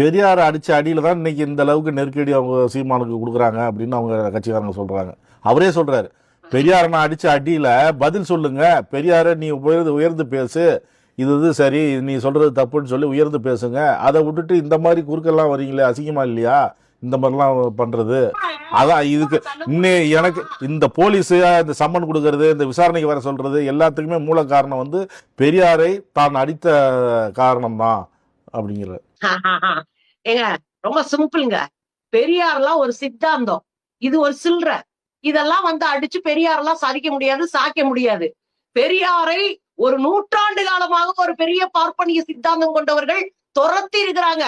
பெரியார் அடித்த அடியில் தான் இன்றைக்கி இந்த அளவுக்கு நெருக்கடி அவங்க சீமானுக்கு கொடுக்குறாங்க அப்படின்னு அவங்க கட்சிக்காரங்க சொல்கிறாங்க அவரே சொல்கிறார் பெரியார் நான் அடித்த அடியில் பதில் சொல்லுங்க. பெரியாரை நீ உயர்ந்து உயர்ந்து பேசு. இது இது சரி நீ சொல்கிறது தப்புன்னு சொல்லி உயர்ந்து பேசுங்க. அதை விட்டுட்டு இந்த மாதிரி குறுக்கெல்லாம் வரீங்களே அசிங்கமா இல்லையா? இந்த மாதிரிலாம் பண்ணுறது அதான் இதுக்கு இன்னும் எனக்கு இந்த போலீஸு இந்த சம்மன் கொடுக்கறது இந்த விசாரணைக்கு வர சொல்கிறது எல்லாத்துக்குமே மூல காரணம் வந்து பெரியாரை தான் அடித்த காரணம் தான் அப்படிங்கிறது ஏங்க ரொம்ப சிம்பிள்ங்க. பெரியார்லாம் ஒரு சித்தாந்தம். இது ஒரு சில்ற. இதெல்லாம் வந்து அடிச்சு பெரியாரெல்லாம் சாதிக்க முடியாது சாய்க்க முடியாது. பெரியாரை ஒரு நூற்றாண்டு காலமாக ஒரு பெரிய பார்ப்பனிய சித்தாந்தம் கொண்டவர்கள் துரத்தி இருக்கிறாங்க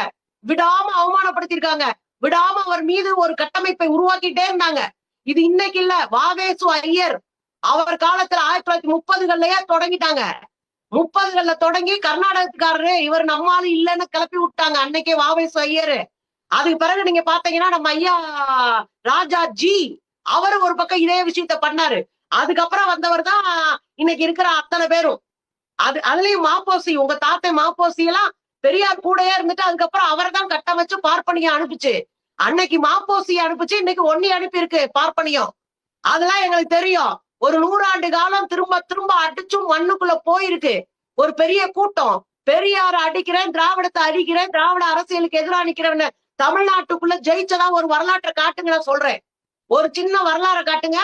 விடாம அவமானப்படுத்தியிருக்காங்க. விடாம அவர் மீது ஒரு கட்டமைப்பை உருவாக்கிட்டே இருந்தாங்க. இது இன்னைக்கு இல்ல. வாவேசு ஐயர் அவர் காலத்துல ஆயிரத்தி தொள்ளாயிரத்தி முப்பதுகள்லயே தொடங்கிட்டாங்க. முப்பதுகள்ல தொடங்கி கர்நாடகத்துக்காரரு இவர் நம்மால இல்லைன்னு கிளப்பி விட்டாங்க. அன்னைக்கே வாவேஸ் ஐயரு அதுக்கு பிறகு நீங்க பாத்தீங்கன்னா நம்ம ஐயா ராஜா ஜி அவரு ஒரு பக்கம் இதே விஷயத்த பண்ணாரு. அதுக்கப்புறம் வந்தவர் தான் இன்னைக்கு இருக்கிற அத்தனை பேரும். அது அதுலயும் மாப்போசி உங்க தாத்தை மாப்போசி எல்லாம் பெரியார் கூடயே இருந்துட்டு அதுக்கப்புறம் அவரை தான் கட்டமைச்சு பார்ப்பனியம் அனுப்புச்சு. அன்னைக்கு மாப்போசி அனுப்பிச்சு இன்னைக்கு ஒன்னி அனுப்பி இருக்கு பார்ப்பனியம். அதெல்லாம் எங்களுக்கு தெரியும். ஒரு நூறாண்டு காலம் திரும்ப திரும்ப அடிச்சும் மண்ணுக்குள்ள போயிருக்கு. ஒரு பெரிய கூட்டம். பெரியார அடிக்கிறேன் திராவிடத்தை அழிக்கிறேன் திராவிட அரசியலுக்கு எதிராக நிக்கிறவன தமிழ்நாட்டுக்குள்ள ஜெயிச்சதா ஒரு வரலாற்றை காட்டுங்க நான் சொல்றேன். ஒரு சின்ன வரலாறை காட்டுங்க.